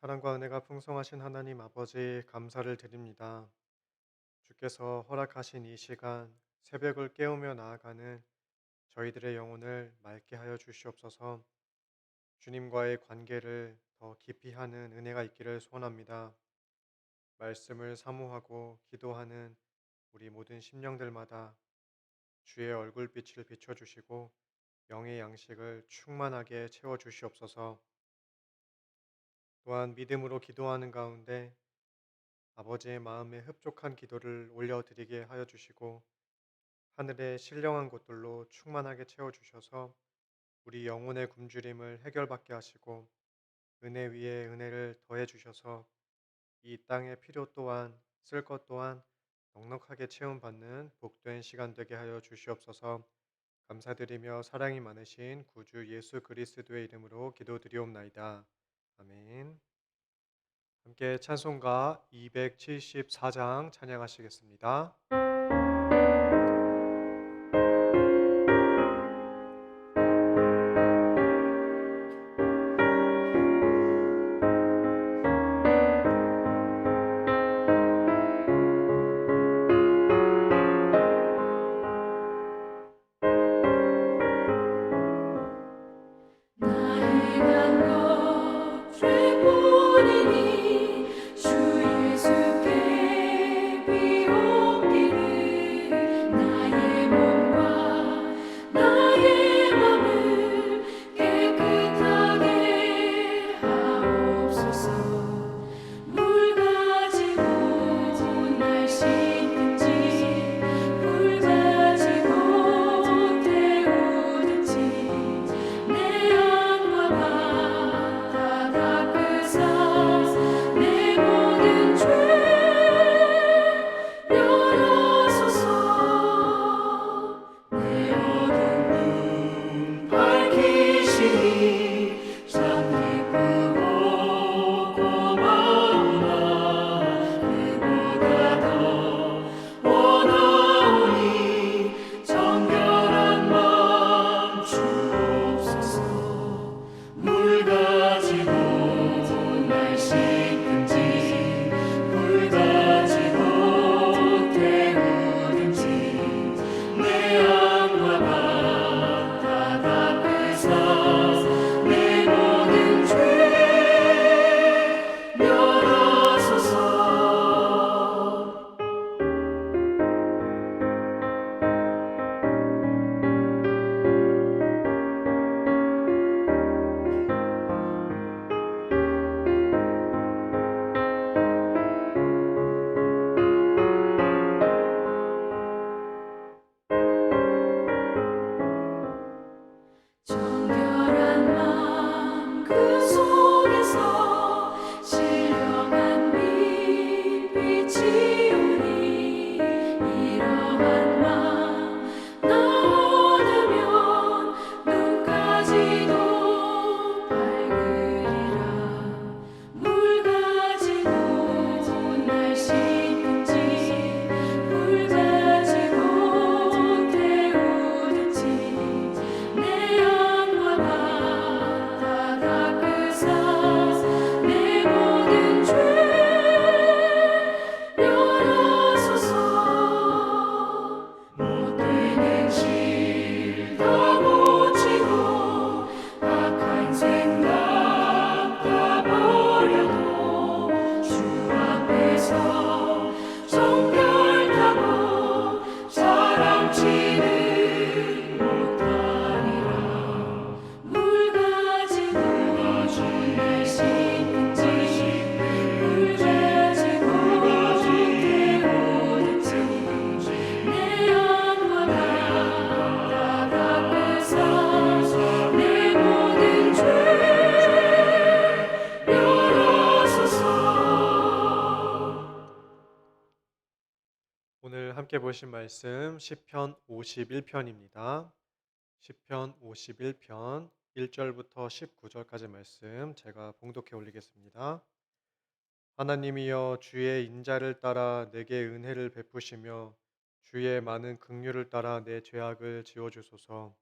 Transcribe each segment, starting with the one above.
사랑과 은혜가 풍성하신 하나님 아버지 감사를 드립니다. 주께서 허락하신 이 시간 새벽을 깨우며 나아가는 저희들의 영혼을 맑게 하여 주시옵소서 주님과의 관계를 더 깊이 하는 은혜가 있기를 소원합니다. 말씀을 사모하고 기도하는 우리 모든 심령들마다 주의 얼굴빛을 비춰 주시고 영의 양식을 충만하게 채워 주시옵소서 또한 믿음으로 기도하는 가운데 아버지의 마음에 흡족한 기도를 올려드리게 하여 주시고 하늘의 신령한 곳들로 충만하게 채워 주셔서 우리 영혼의 굶주림을 해결받게 하시고 은혜 위에 은혜를 더해 주셔서 이 땅의 필요 또한 쓸 것 또한 넉넉하게 채움받는 복된 시간 되게 하여 주시옵소서 감사드리며 사랑이 많으신 구주 예수 그리스도의 이름으로 기도드리옵나이다. 아멘. 함께 찬송가 274장 찬양하시겠습니다. 함께 보신 말씀 시편 51편입니다. 시편 51편 1절부터 19절까지 말씀 제가 봉독해 올리겠습니다. 하나님이여 주의 인자를 따라 내게 은혜를 베푸시며 주의 많은 긍휼을 따라 내 죄악을 지워 주소서.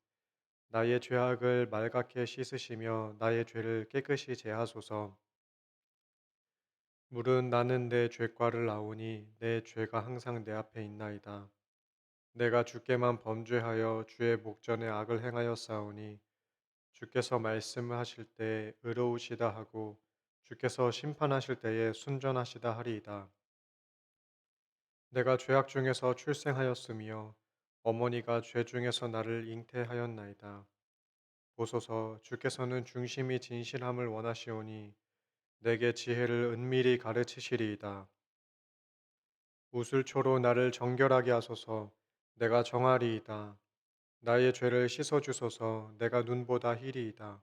나의 죄악을 말갛게 씻으시며 나의 죄를 깨끗이 제하소서. 물은 나는 내 죄과를 아오니 내 죄가 항상 내 앞에 있나이다. 내가 주께만 범죄하여 주의 목전에 악을 행하였사오니 주께서 말씀을 하실 때 의로우시다 하고 주께서 심판하실 때에 순전하시다 하리이다. 내가 죄악 중에서 출생하였으며 어머니가 죄 중에서 나를 잉태하였나이다. 보소서 주께서는 중심이 진실함을 원하시오니 내게 지혜를 은밀히 가르치시리이다. 우슬초로 나를 정결하게 하소서 내가 정하리이다. 나의 죄를 씻어 주소서 내가 눈보다 희리이다.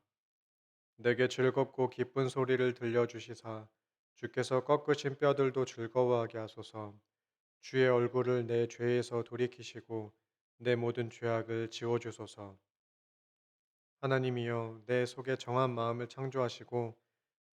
내게 즐겁고 기쁜 소리를 들려주시사 주께서 꺾으신 뼈들도 즐거워하게 하소서 주의 얼굴을 내 죄에서 돌이키시고 내 모든 죄악을 지워주소서 하나님이여 내 속에 정한 마음을 창조하시고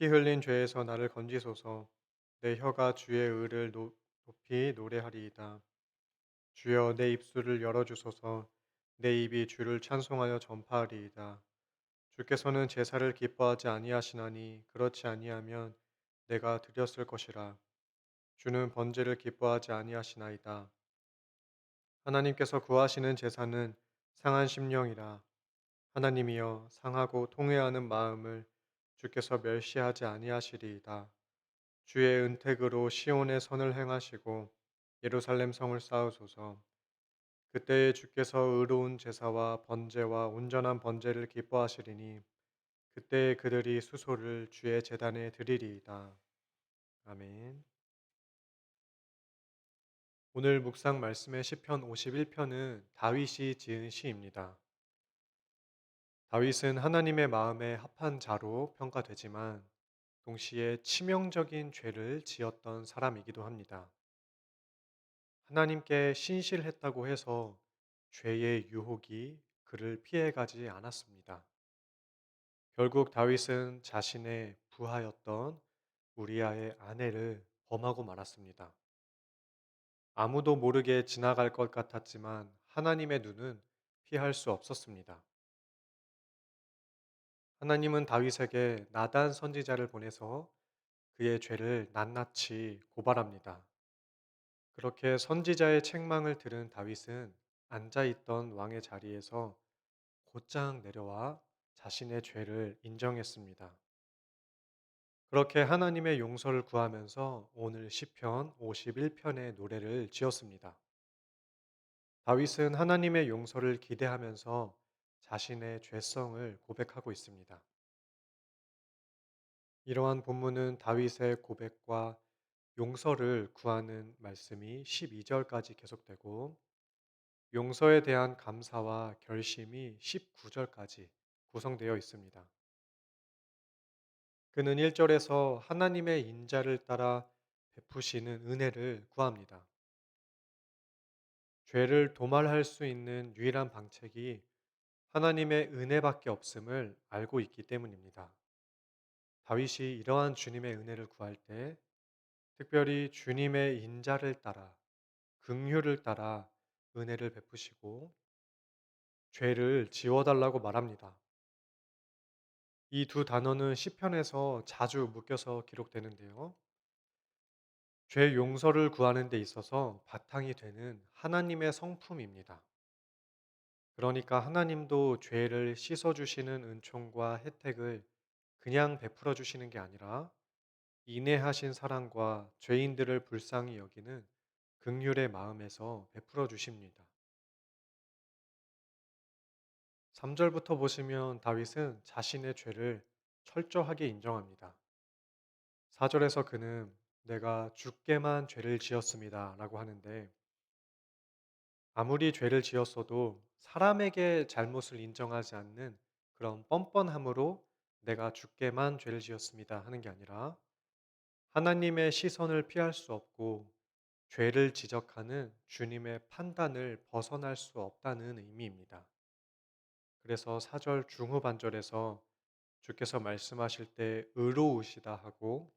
피 흘린 죄에서 나를 건지소서. 내 혀가 주의 의를 노- 높이 노래하리이다. 주여 내 입술을 열어 주소서. 내 입이 주를 찬송하여 전파하리이다. 주께서는 제사를 기뻐하지 아니하시나니 그렇지 아니하면 내가 드렸을 것이라. 주는 번제를 기뻐하지 아니하시나이다. 하나님께서 구하시는 제사는 상한 심령이라. 하나님이여 상하고 통회하는 마음을 주께서 멸시하지 아니하시리이다. 주의 은택으로 시온의 선을 행하시고 예루살렘 성을 쌓으소서. 그때에 주께서 의로운 제사와 번제와 온전한 번제를 기뻐하시리니 그때 그들이 수소를 주의 제단에 드리리이다. 아멘. 오늘 묵상 말씀의 시편 51편은 다윗이 지은 시입니다. 다윗은 하나님의 마음에 합한 자로 평가되지만 동시에 치명적인 죄를 지었던 사람이기도 합니다. 하나님께 신실했다고 해서 죄의 유혹이 그를 피해가지 않았습니다. 결국 다윗은 자신의 부하였던 우리아의 아내를 범하고 말았습니다. 아무도 모르게 지나갈 것 같았지만 하나님의 눈은 피할 수 없었습니다. 하나님은 다윗에게 나단 선지자를 보내서 그의 죄를 낱낱이 고발합니다. 그렇게 선지자의 책망을 들은 다윗은 앉아 있던 왕의 자리에서 곧장 내려와 자신의 죄를 인정했습니다. 그렇게 하나님의 용서를 구하면서 오늘 시편 51편의 노래를 지었습니다. 다윗은 하나님의 용서를 기대하면서 자신의 죄성을 고백하고 있습니다. 이러한 본문은 다윗의 고백과 용서를 구하는 말씀이 12절까지 계속되고 용서에 대한 감사와 결심이 19절까지 구성되어 있습니다. 그는 1절에서 하나님의 인자를 따라 베푸시는 은혜를 구합니다. 죄를 도말할 수 있는 유일한 방책이 하나님의 은혜밖에 없음을 알고 있기 때문입니다. 다윗이 이러한 주님의 은혜를 구할 때 특별히 주님의 인자를 따라 긍휼을 따라 은혜를 베푸시고 죄를 지워달라고 말합니다. 이 두 단어는 시편에서 자주 묶여서 기록되는데요. 죄 용서를 구하는 데 있어서 바탕이 되는 하나님의 성품입니다. 그러니까 하나님도 죄를 씻어주시는 은총과 혜택을 그냥 베풀어 주시는 게 아니라 인내하신 사랑과 죄인들을 불쌍히 여기는 극률의 마음에서 베풀어 주십니다. 3절부터 보시면 다윗은 자신의 죄를 철저하게 인정합니다. 4절에서 그는 내가 주께만 죄를 지었습니다. 라고 하는데 아무리 죄를 지었어도 사람에게 잘못을 인정하지 않는 그런 뻔뻔함으로 내가 주께만 죄를 지었습니다. 하는 게 아니라 하나님의 시선을 피할 수 없고 죄를 지적하는 주님의 판단을 벗어날 수 없다는 의미입니다. 그래서 사절 중후반절에서 주께서 말씀하실 때 의로우시다 하고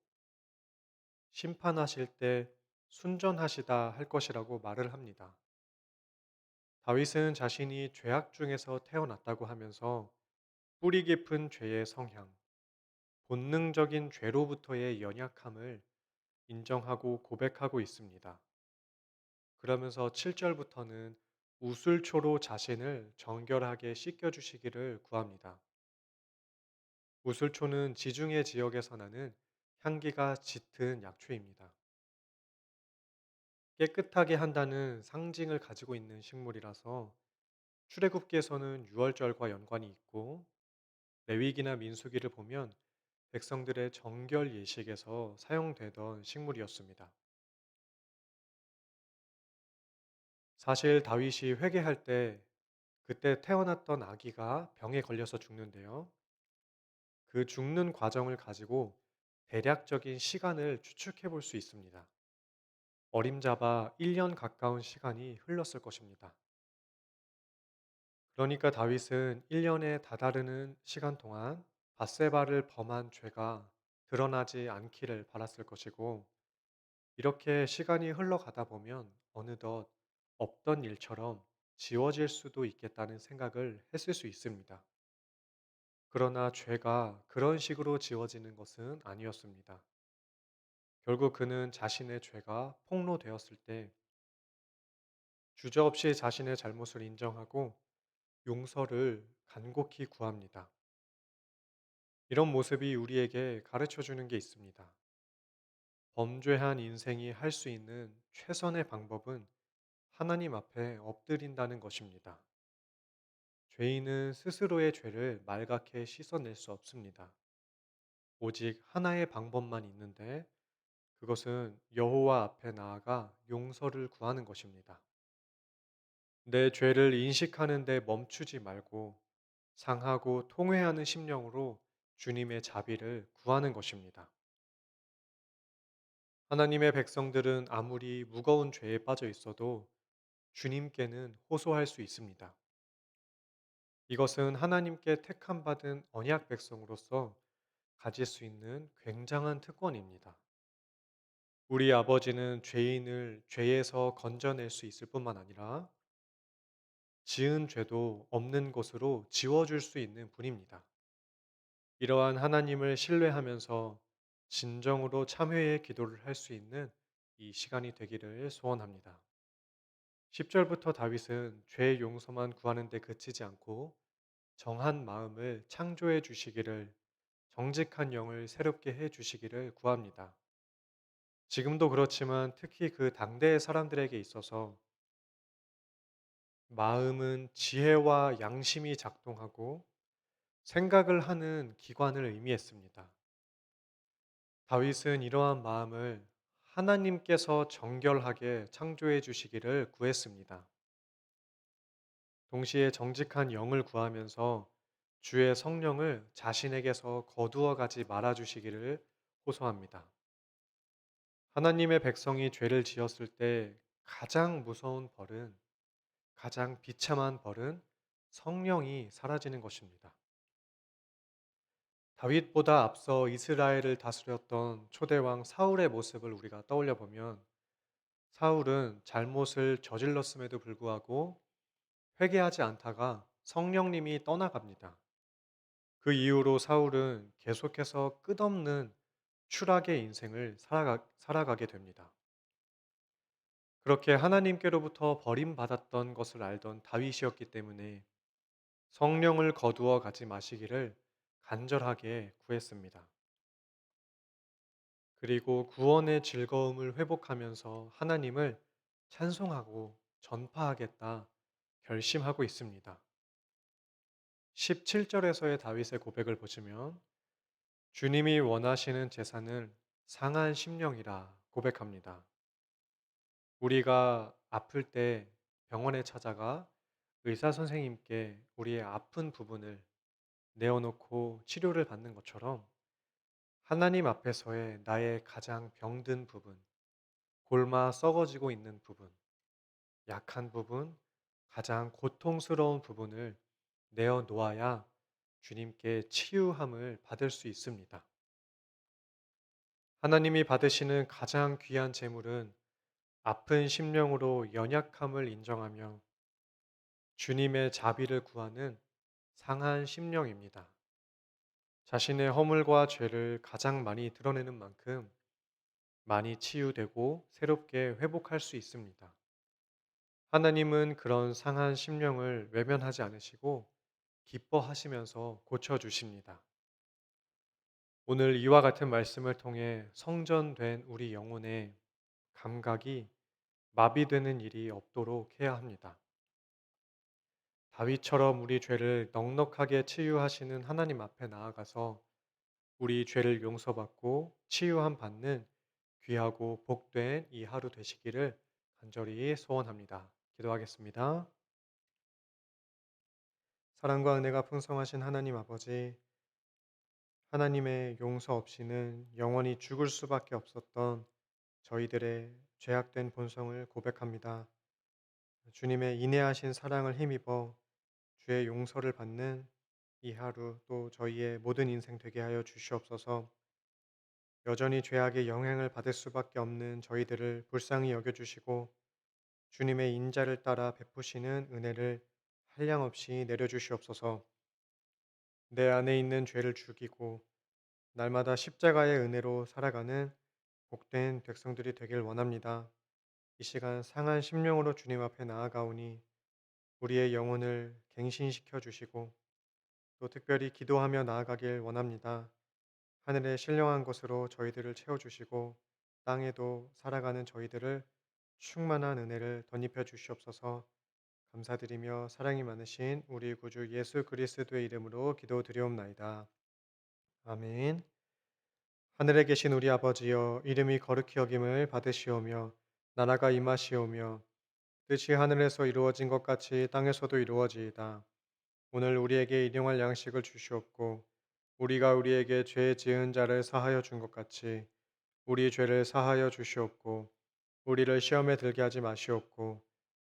심판하실 때 순전하시다 할 것이라고 말을 합니다. 다윗은 자신이 죄악 중에서 태어났다고 하면서 뿌리 깊은 죄의 성향, 본능적인 죄로부터의 연약함을 인정하고 고백하고 있습니다. 그러면서 7절부터는 우술초로 자신을 정결하게 씻겨주시기를 구합니다. 우술초는 지중해 지역에서 나는 향기가 짙은 약초입니다. 깨끗하게 한다는 상징을 가지고 있는 식물이라서 출애굽기에서는 유월절과 연관이 있고 레위기나 민수기를 보면 백성들의 정결 예식에서 사용되던 식물이었습니다. 사실 다윗이 회개할 때 그때 태어났던 아기가 병에 걸려서 죽는데요. 그 죽는 과정을 가지고 대략적인 시간을 추측해 볼 수 있습니다. 어림잡아 1년 가까운 시간이 흘렀을 것입니다. 그러니까 다윗은 1년에 다다르는 시간 동안 바세바를 범한 죄가 드러나지 않기를 바랐을 것이고 이렇게 시간이 흘러가다 보면 어느덧 없던 일처럼 지워질 수도 있겠다는 생각을 했을 수 있습니다. 그러나 죄가 그런 식으로 지워지는 것은 아니었습니다. 결국 그는 자신의 죄가 폭로되었을 때 주저없이 자신의 잘못을 인정하고 용서를 간곡히 구합니다. 이런 모습이 우리에게 가르쳐 주는 게 있습니다. 범죄한 인생이 할 수 있는 최선의 방법은 하나님 앞에 엎드린다는 것입니다. 죄인은 스스로의 죄를 말갛게 씻어낼 수 없습니다. 오직 하나의 방법만 있는데 그것은 여호와 앞에 나아가 용서를 구하는 것입니다. 내 죄를 인식하는 데 멈추지 말고 상하고 통회하는 심령으로 주님의 자비를 구하는 것입니다. 하나님의 백성들은 아무리 무거운 죄에 빠져 있어도 주님께는 호소할 수 있습니다. 이것은 하나님께 택함 받은 언약 백성으로서 가질 수 있는 굉장한 특권입니다. 우리 아버지는 죄인을 죄에서 건져낼 수 있을 뿐만 아니라 지은 죄도 없는 것으로 지워줄 수 있는 분입니다. 이러한 하나님을 신뢰하면서 진정으로 참회의 기도를 할 수 있는 이 시간이 되기를 소원합니다. 10절부터 다윗은 죄 용서만 구하는 데 그치지 않고 정한 마음을 창조해 주시기를 정직한 영을 새롭게 해 주시기를 구합니다. 지금도 그렇지만 특히 그 당대의 사람들에게 있어서 마음은 지혜와 양심이 작동하고 생각을 하는 기관을 의미했습니다. 다윗은 이러한 마음을 하나님께서 정결하게 창조해 주시기를 구했습니다. 동시에 정직한 영을 구하면서 주의 성령을 자신에게서 거두어 가지 말아 주시기를 호소합니다. 하나님의 백성이 죄를 지었을 때 가장 무서운 벌은 가장 비참한 벌은 성령이 사라지는 것입니다. 다윗보다 앞서 이스라엘을 다스렸던 초대왕 사울의 모습을 우리가 떠올려 보면 사울은 잘못을 저질렀음에도 불구하고 회개하지 않다가 성령님이 떠나갑니다. 그 이후로 사울은 계속해서 끝없는 추락의 인생을 살아가, 살아가게 됩니다. 그렇게 하나님께로부터 버림받았던 것을 알던 다윗이었기 때문에 성령을 거두어 가지 마시기를 간절하게 구했습니다. 그리고 구원의 즐거움을 회복하면서 하나님을 찬송하고 전파하겠다 결심하고 있습니다. 17절에서의 다윗의 고백을 보시면 주님이 원하시는 재산은 상한 심령이라 고백합니다. 우리가 아플 때 병원에 찾아가 의사 선생님께 우리의 아픈 부분을 내어놓고 치료를 받는 것처럼 하나님 앞에서의 나의 가장 병든 부분, 골마 썩어지고 있는 부분, 약한 부분, 가장 고통스러운 부분을 내어 놓아야 주님께 치유함을 받을 수 있습니다. 하나님이 받으시는 가장 귀한 제물은 아픈 심령으로 연약함을 인정하며 주님의 자비를 구하는 상한 심령입니다. 자신의 허물과 죄를 가장 많이 드러내는 만큼 많이 치유되고 새롭게 회복할 수 있습니다. 하나님은 그런 상한 심령을 외면하지 않으시고 기뻐하시면서 고쳐주십니다. 오늘 이와 같은 말씀을 통해 성전된 우리 영혼의 감각이 마비되는 일이 없도록 해야 합니다. 다윗처럼 우리 죄를 넉넉하게 치유하시는 하나님 앞에 나아가서 우리 죄를 용서받고 치유함 받는 귀하고 복된 이 하루 되시기를 간절히 소원합니다. 기도하겠습니다. 사랑과 은혜가 풍성하신 하나님 아버지, 하나님의 용서 없이는 영원히 죽을 수밖에 없었던 저희들의 죄악된 본성을 고백합니다. 주님의 인내하신 사랑을 힘입어 주의 용서를 받는 이 하루 또 저희의 모든 인생 되게 하여 주시옵소서. 여전히 죄악의 영향을 받을 수밖에 없는 저희들을 불쌍히 여겨 주시고 주님의 인자를 따라 베푸시는 은혜를 한량 없이 내려주시옵소서. 내 안에 있는 죄를 죽이고 날마다 십자가의 은혜로 살아가는 복된 백성들이 되길 원합니다. 이 시간 상한 심령으로 주님 앞에 나아가오니 우리의 영혼을 갱신시켜 주시고 또 특별히 기도하며 나아가길 원합니다. 하늘의 신령한 것으로 저희들을 채워 주시고 땅에도 살아가는 저희들을 충만한 은혜를 덧입혀 주시옵소서 감사드리며 사랑이 많으신 우리 구주 예수 그리스도의 이름으로 기도드리옵나이다. 아멘. 하늘에 계신 우리 아버지여 이름이 거룩히 여김을 받으시오며 나라가 임하시오며 뜻이 하늘에서 이루어진 것 같이 땅에서도 이루어지이다. 오늘 우리에게 일용할 양식을 주시옵고 우리가 우리에게 죄 지은 자를 사하여 준 것 같이 우리 죄를 사하여 주시옵고 우리를 시험에 들게 하지 마시옵고